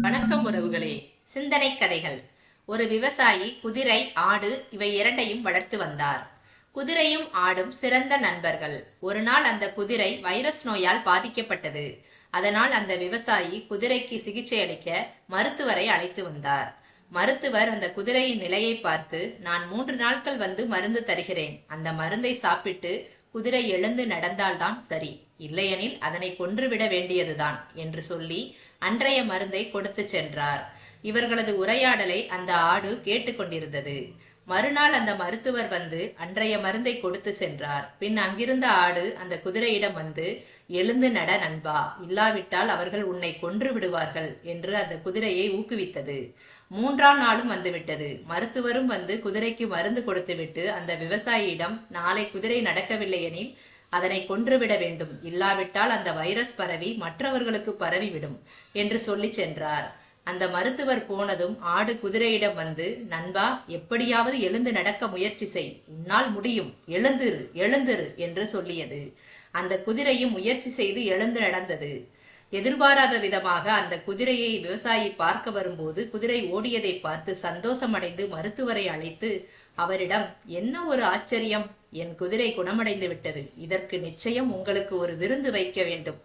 வணக்கம் உறவுகளே. சிந்தனை கதைகள். ஒரு விவசாயி குதிரை ஆடு இவை இரண்டையும் வளர்த்து வந்தார். குதிரையும் ஆடும் சிறந்த நண்பர்கள். ஒரு நாள் அந்த குதிரை வைரஸ் நோயால் பாதிக்கப்பட்டது. அதனால் அந்த விவசாயி குதிரைக்கு சிகிச்சை அளிக்க மருத்துவரை அழைத்து வந்தார். மருத்துவர் அந்த குதிரையின் நிலையை பார்த்து நான் மூன்று நாட்கள் வந்து மருந்து தருகிறேன். அந்த மருந்தை சாப்பிட்டு குதிரை எழுந்து நடந்தால்தான் சரி. இல்லையெனில் அதனை கொன்றுவிட வேண்டியதுதான் என்று சொல்லி அன்றைய மருந்தை கொடுத்து சென்றார். இவர்களது உரையாடலை அந்த ஆடு கேட்டுக்கொண்டிருந்தது மறுநாள் அந்த மருத்துவர் வந்து அன்றைய மருந்தை கொடுத்து சென்றார். பின் அங்கிருந்த ஆடு அந்த குதிரையிடம் வந்து எழுந்து நட நண்பா இல்லாவிட்டால் அவர்கள் உன்னை கொன்று விடுவார்கள் என்று அந்த குதிரையை ஊக்குவித்தது. மூன்றாம் நாளும் வந்துவிட்டது. மருத்துவரும் வந்து குதிரைக்கு மருந்து கொடுத்துவிட்டு அந்த விவசாயியிடம் நாளை குதிரை நடக்கவில்லை எனில் அதனை கொன்றுவிட வேண்டும். இல்லாவிட்டால் அந்த வைரஸ் பரவி மற்றவர்களுக்கு பரவிவிடும் என்று சொல்லி சென்றார். அந்த மருத்துவர் போனதும் ஆடு குதிரையிடம் வந்து நண்பா எப்படியாவது எழுந்து நடக்க முயற்சி செய். உன்னால் முடியும். எழுந்திரு எழுந்திரு என்று சொல்லியது. அந்த குதிரையும் முயற்சி செய்து எழுந்து நடந்தது. எதிர்பாராத விதமாக அந்த குதிரையை விவசாயி பார்க்க வரும்போது குதிரை ஓடியதை பார்த்து சந்தோஷமடைந்து மருத்துவரை அழைத்து அவரிடம் என்ன ஒரு ஆச்சரியம்? என் குதிரை குணமடைந்து விட்டது இதற்கு நிச்சயம் உங்களுக்கு ஒரு விருந்து வைக்க வேண்டும்.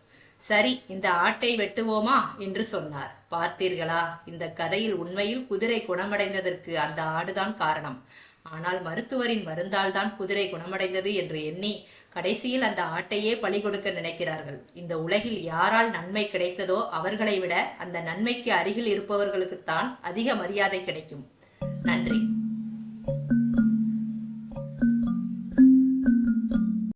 சரி இந்த ஆட்டை வெட்டுவோமா? என்று சொன்னார். பார்த்தீர்களா? இந்த கதையில் உண்மையில் குதிரை குணமடைந்ததற்கு அந்த ஆடுதான் காரணம். ஆனால் மருத்துவரின் மருந்தால் தான் குதிரை குணமடைந்தது என்று எண்ணி கடைசியில் அந்த ஆட்டையே பழி கொடுக்க நினைக்கிறார்கள். இந்த உலகில் யாரால் நன்மை கிடைத்ததோ அவர்களை விட அந்த நன்மைக்கு அருகில் இருப்பவர்களுக்குத்தான் அதிக மரியாதை கிடைக்கும். நன்றி.